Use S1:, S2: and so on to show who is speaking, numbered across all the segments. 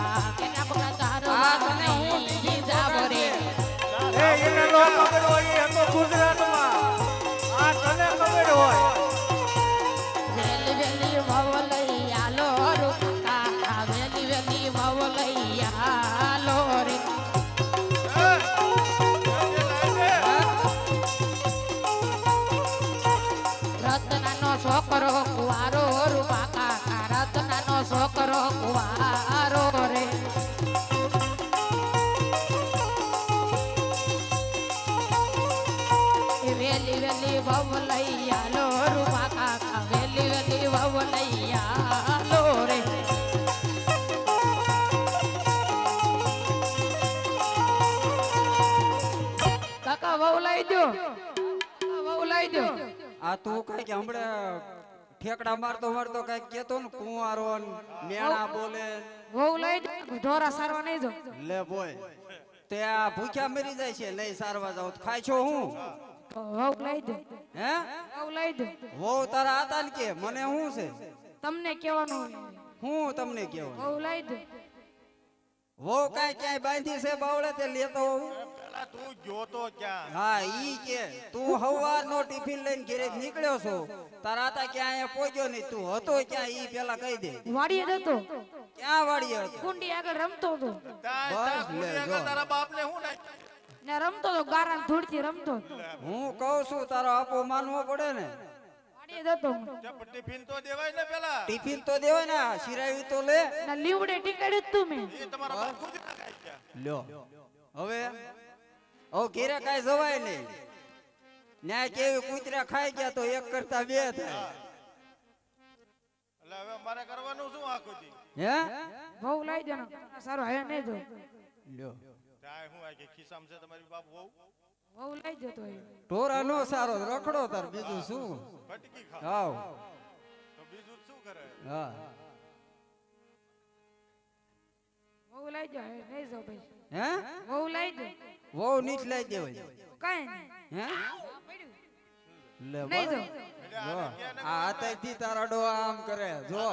S1: Ah. કે હમણે ઠેકડા મારતો મારતો કઈ કેતો ને કુંવારો મેણા બોલે.
S2: વહુ લઈ ઢોરા સારવા નહીં જો
S1: લે બોય તે આ ભૂખ્યા મરી જાય છે નહીં સારવા જાવ ખાય છો હું?
S2: વહુ લઈ દે
S1: હે?
S2: વહુ લઈ દે
S1: વહુ તારા હતા ને કે? મને શું છે?
S2: તમને કહેવાનું
S1: હું તમને કહેવાનું?
S2: વહુ લઈ દે
S1: વહુ કાંઈ ક્યાંય બાંધી છે બાવળે તે લેતો હોઉં?
S3: તું જોતો ક્યાં?
S1: હા ઈ કે તું હવાર નો ટિફિન લઈને ઘરે નીકળ્યો છો. તારા તા ક્યાં અહીંયા પહોંચ્યો નહીં? તું હતો ક્યાં? ઈ પેલા કહી દે.
S2: વાડીએ હતો.
S1: ક્યાં વાડીએ હતો?
S2: કુંડી આગળ રમતો હતો.
S1: બસ લે જો.
S3: તારા બાપને હું નાખ?
S2: ને રમતો તો ગારા ધૂળથી રમતો.
S1: હું કહું છું તારો આપો માનવો પડે ને.
S2: વાડીએ
S3: ટિફિન તો દેવાય ને પેલા?
S1: ટિફિન તો દેવાય ને શિરાવી તો લે.
S2: લીવડે ટીકાડ્યું તું મેં.
S3: તમારા બાપ ખુદ ના ખાય
S1: લ્યો. હવે હવે ઘેરે કાંઈ જવાય નહીં. ન્યાય કેવી કૂતરા ખાઈ ગયા તો એક કરતા બે થાય.
S3: એટલે હવે અમારે કરવાનું શું આખું દી?
S1: હે?
S2: બહુ લઈ દેનો. ને સારું હવે નહીં જો.
S1: લ્યો.
S3: ત્યાં હું આ કે ખિસ્સામ છે તમારી બાપ બહુ
S2: બહુ લઈ જતો હે
S1: ટોરા નો સારો રખડો તાર બીજું શું?
S3: ફટકી ખાવ.
S1: હાવ.
S3: તો બીજું શું કરે?
S1: હા.
S2: બહુ લઈ હવે નહીં જો ભાઈ.
S1: હે?
S2: બહુ લઈ દો.
S1: વહુ નીચ લઈ દેવાય
S2: કઈ
S1: હે? લે
S2: નહીં
S1: બસ. જો આ હાથેથી તારા ડો આમ કરે. જો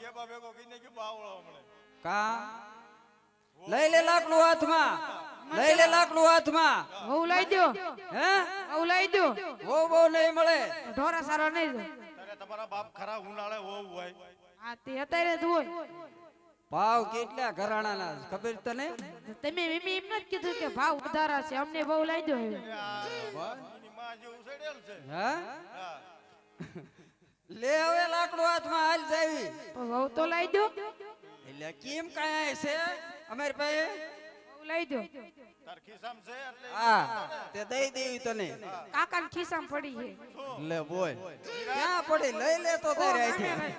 S3: કે? બાવળો હમણે
S1: કા લઈ લે લાકડું હાથમાં. લઈ લે લાકડું હાથમાં.
S2: વહુ લઈ દો.
S1: હે?
S2: વહુ લઈ દો.
S1: બહુ નહીં મળે.
S2: ઢોરા સારો નહીં જો
S3: તમારા બાપ ખરા ઉનાળે વહુ હોય.
S2: હા તે અત્યારે જ હોય.
S1: ભાવ કેટલા ઘરાણાના ખબર તને?
S2: તમે એમ એમ જ કીધું કે ભાવ વધારા છે અમને બહુ
S3: લાગ્યો
S1: હે
S3: હા?
S1: લે હવે લાકડું હાથમાં હાલ જાવી.
S2: પણ તો લઈ દો
S1: એટલે કેમ કાય છે અમારી પાસે?
S2: દો
S3: તાર ખિસ્સામાં છે એટલે
S1: હા તે દઈ દેવી તને.
S2: કાકા ખિસ્સામ પડી છે.
S1: લે બોલ. ક્યાં પડી? લઈ લે તો તારે અહીંથી.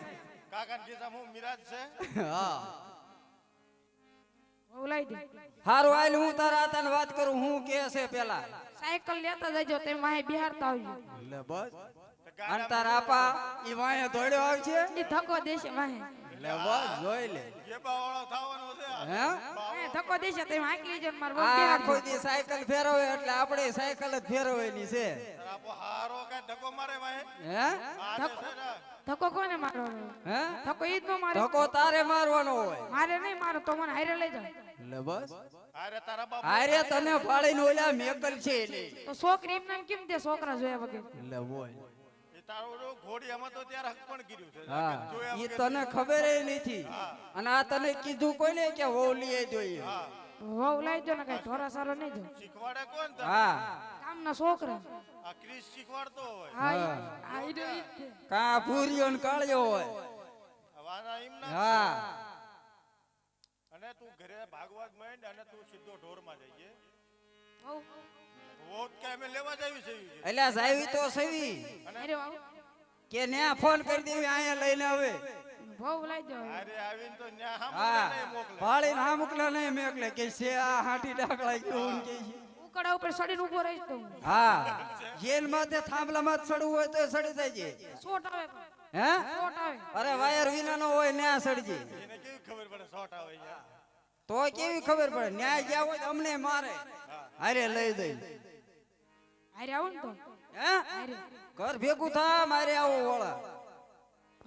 S3: કાકા ખિસ્સામાં હું મિરાજ છે.
S1: હા.
S2: વહુ દે.
S1: હારું હાલ હું તારા તન વાત કરું હું કે છે પેલા.
S2: સાયકલ લેતા જજો તે માહે બિહારતા આવજો.
S1: લે બસ. અંતર આપા ઈ વાહે દોડ્યો આવશે
S2: ઈ ધક્કો દેશે વાહે.
S1: લે બસ જોઈ લે.
S3: ગેબા વાળો થવાનો છે.
S1: હે?
S2: માહે ધક્કો દેશે તે હાંકલી જન માર
S1: આ કોઈ દી સાયકલ ફેરવે એટલે આપણે સાયકલ જ ફેરવેલી છે.
S3: આપો હારો કે ધક્કો મારે વાહે?
S1: હે?
S2: ધક્કો કોને મારવાનો?
S1: હે?
S2: ધક્કો ઈ જ મારે.
S1: ધક્કો તારે મારવાનો હોય.
S2: મારે નહીં મારો તો મને હારે લઈ જાઓ.
S1: લે બસ.
S3: હારે તારા બાપ
S1: હારે તને ફાડીને ઓલા મેકલ છે એટલે.
S2: તો છોકરી એમ નામ કેમ દે છોકરા જોયા વગર?
S1: લે બોલ.
S3: એ તારો ઓલો ઘોડી આમાં તો ત્યારે હક પણ કર્યું છે.
S1: હા.
S3: જોયા
S1: ઈ
S3: વગર
S1: તને ખબર નથી. અને આ તને કીધું કોઈને કે હોલી જોઈએ.
S2: વહુ લાવજો ને કઈ ઢોરા સારો નહીં જો
S3: શીખવાડે કોણ?
S1: હા.
S2: કામના છોકરા.
S3: આ ક્રિસ શીખવાડતો હોય.
S2: હા આ.
S1: કા ભૂરીઓ ને કાળ્યો હોય.
S3: વાના એમ ના
S1: હા.
S3: અને તું ઘરે ભાગવા માંડ અને તું સીધો ઢોરમાં જઈએ
S2: વહુ.
S3: વોટ કે અમે લેવા જાવી છે?
S1: એટલે જાવી તો સવી.
S2: અરે
S1: કે ન્યા ફોન કરી દેવી અહીંયા લઈને આવે.
S2: વહુ લઈ
S3: અરે આવીને તો ન્યા
S1: હા
S3: નહીં મોકલે.
S1: ભાળી ના મોકલા નહીં મેકલે. કે છે આ હાટી ડાકડા કેવું કે છે.
S2: ઉકડા ઉપર સડીને ઊભો રહીશ તો હા.
S1: જેલ માથે થાંભલામાં જ ચડવું હોય તો સડી જાય
S2: સોટ આવે
S1: હે?
S2: સોટ આવે.
S1: અરે વાયર વિના નો હોય ન્યા સડજે.
S3: એને કેવી ખબર પડે શોર્ટ આવે
S1: તો કેવી ખબર પડે? ન્યાય જ્યાં હોય તો અમને મારે. હારે લઈ જઈ.
S2: અરે આવું તો.
S1: હે? ઘર ભેગું થા મારે આવું વાળા.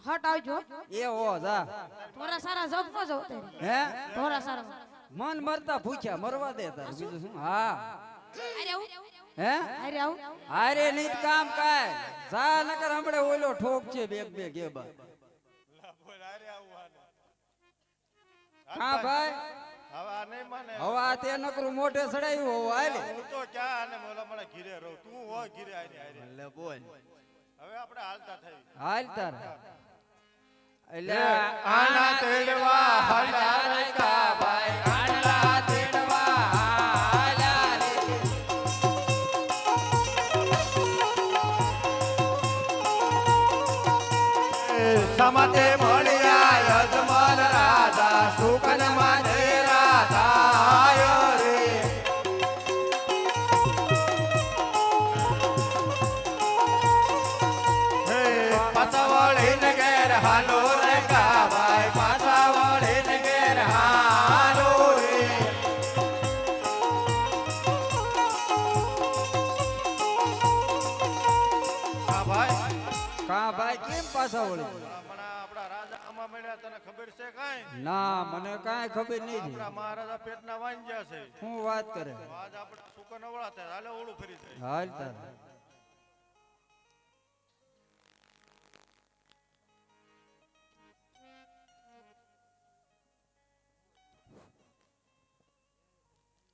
S2: હટ આવજો.
S1: એ ઓ જા.
S2: થોડા સારા જપ જાવ
S1: હે?
S2: થોડા સારા.
S1: મન મરતા પૂછ્યા મરવા દે તાર. બીજું શું? હા.
S2: અરે હું
S1: હે?
S2: અરે આવું.
S1: હારે નહીં કામ કાય જા નકર હમણે ઓલો ઠોક છે બેગ બે કે બા હા ભાઈ.
S3: હવા નહીં માને
S1: હવે તે નકરું મોઢે ચડાયું હોવ આલે
S3: હું તો ક્યાં અને મોલા મને ઘીરે રહું? તું હો ઘીરે હારે.
S1: લે બોલ.
S3: હવે આપણે હાલતા થઈ.
S1: હાલ તાર એટલે
S3: આના તેડવા હાલા
S1: રાયકા ભાઈ આંડલા તેડવા હાલ્યા રે.
S3: સમતે મળ્યા યજમાન રાધા, સુકનમાં રાધા રે હે ઘેર હાલો તને ખબર છે કાંઈ?
S1: ના મને કાંઈ ખબર નહીં.
S3: આપણા મહારાજા પેટના વાંજ્યા છે.
S1: શું વાત કરે?
S3: આજ આપણે સુકન નવળા થાય. હાલે ઓળું ફરી જાય.
S1: હાલ તાર.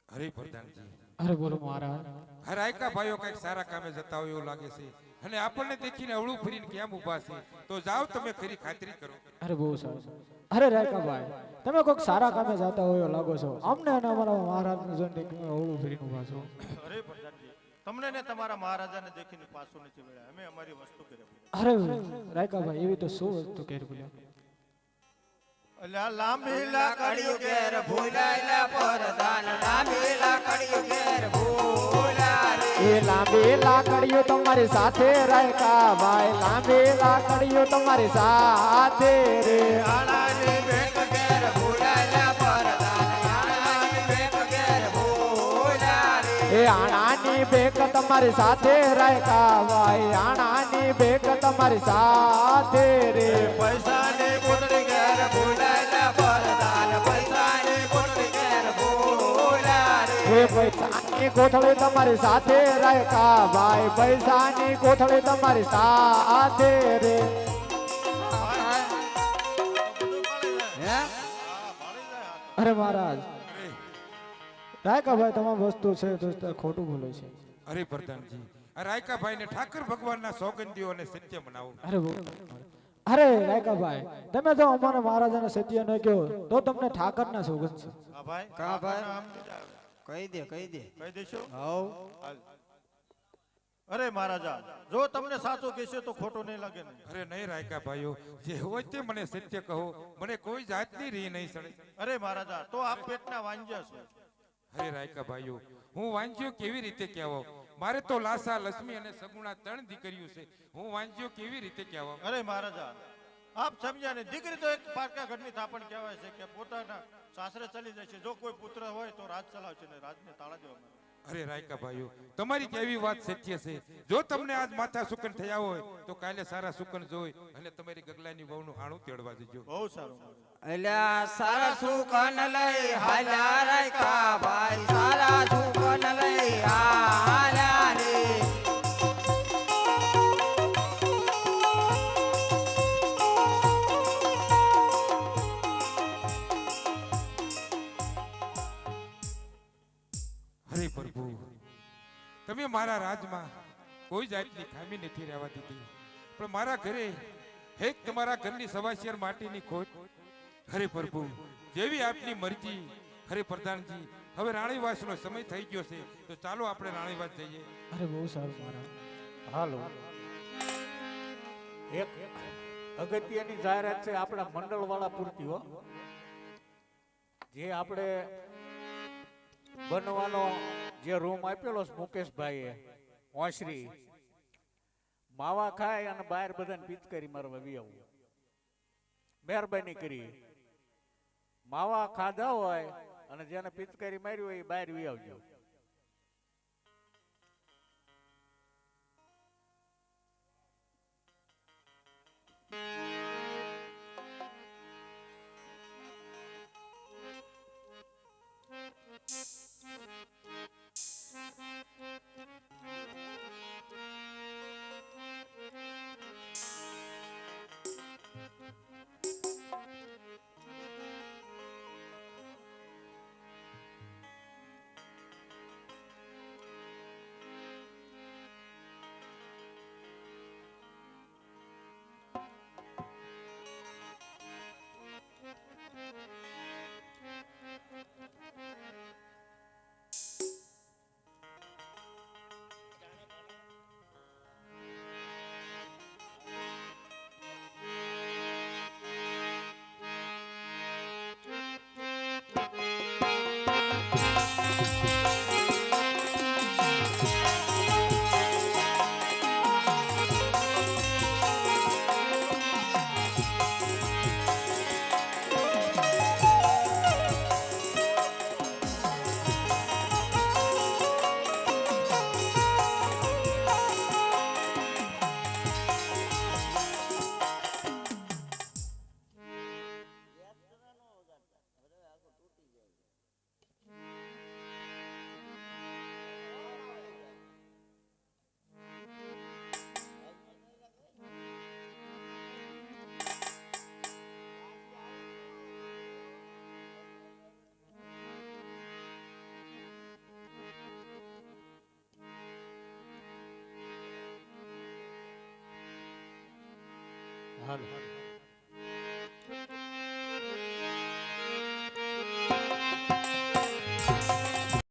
S4: હરે પ્રધાનજી
S5: અરે બોલો મહારાજ.
S4: હર આયકા ભાઈઓ કંઈક સારા કામે જતા હોય એવું લાગે છે. અને આપણને દેખીને અવળું ફરીને કેમ ઊભા છે? તો જાઓ તમે ખરી ખાતરી કરો.
S5: અરે બહુ સારું. અરે રાયકાભાઈ તમે કોઈક સારા કામે જતા હોય લાગો છો. અમને અને અમારા મહારાજને જોઈને ઓળું ફરીને ઊભા છો.
S3: અરે પ્રધાનજી તમને ને તમારા મહારાજાને દેખીને પાછું નથી મળ્યા. અમે અમારી વસ્તુ કરી
S5: અરે રાયકાભાઈ એવી તો શું વસ્તુ કરી બોલ્યા
S3: એટલે આ લાંબી લાકડીઓ ઘેર
S1: ભૂલાયેલા
S5: તમારી સાથે રાયકા ભાઈ લાંબી લાકડીઓ તમારી સાથે રે. એ આણાની બેક તમારી સાથે રાયકા ભાઈ, આણાની બેક તમારી સાથે રે.
S3: પૈસાની
S5: કોથળી તમારી સાથે રાયકા ભાઈ પૈસાની કોથળી તમારી સાથે રે
S3: તો.
S5: અરે મહારાજ રાયકા ભાઈ તમામ વસ્તુ છે તો ખોટું બોલે છે
S4: અરે પ્રધાનજી આ રાયકા ભાઈને ઠાકર ભગવાનના સોગંદીઓ અને સત્ય બનાવો
S5: અરે બોલો. અરે રાયકા ભાઈ તમે જો અમારા મહારાજાને સત્ય ન કહો તો તમને ઠાકરના સોગંદ છે
S3: હા ભાઈ
S1: કા ભાઈ? કહી દે કહી દે.
S3: કહી દેશો?
S1: હવ.
S3: અરે મહારાજા જો તમને સાચું કહેશે તો ખોટું નહીં લાગે
S4: અરે નહીં રાયકા ભાઈઓ જે હોય તે મને સત્ય કહો. મને કોઈ જાતની રી નહીં સડે
S3: અરે મહારાજા તો આપ પેટના વાંજ્યા છો.
S4: અરે રાયકા ભાઈઓ હું વાંચ્યો કેવી રીતે કહેવો મારે તો લાસા લક્ષ્મી અને સગુણા ત્રણ દીકરીઓ છે. હું વાંજ્યો કેવી રીતે કહેવો
S3: અરે મહારાજા આપ સમજ્યા ને દીકરી તો એક પારકા ઘરની થાપણ કહેવાય છે કે પોતાના સાસરે ચલી જાય છે. જો કોઈ પુત્ર હોય તો રાજ ચલાવશે ને રાજને તાળા દેવામાં
S4: અરે રાયકા ભાઈઓ તમારી કેવી વાત સત્ય છે? જો તમને આજ માથા સુકન થયા હોય તો કાલે સારા સુકન જોઈ અને તમારી ગગલાની વહુનું આણું તેડવા દેજો
S3: બહુ સારું. એટલે
S1: અલ્યા સારા સુકન લઈ હાલ્યા રાયકા ભાઈ. સારા સુકન લઈ હાલ્યા રે.
S4: મારા રાજમાં કોઈ જાતની ખામી નથી રહેવા દીધી. પણ મારા ઘરે હેક તમારા ઘરની સવાશિયર માટીની ખોટ હરે પ્રભુ જેવી આપની મરજી હરે પ્રધાનજી હવે રાણીવાસનો સમય થઈ ગયો છે, તો ચાલો આપણે રાણીવાસ જઈએ.
S5: અરે બહુ સારું મારા
S6: હાલો. એક અગત્યની જાહેરાત છે આપણા મંડળ વાળા પૂરતી, હો. જે આપણે બનવાનો જે રૂમ આપેલો છે મુકેશભાઈએ ઓશરી માવા ખાય અને બહાર બધાને પિચકારી મારવા વી આવું. મહેરબાની કરી. માવા ખાધા હોય અને જેને પિચકારી મારી હોય એ બહાર વી આવજો. Thank you. હાલો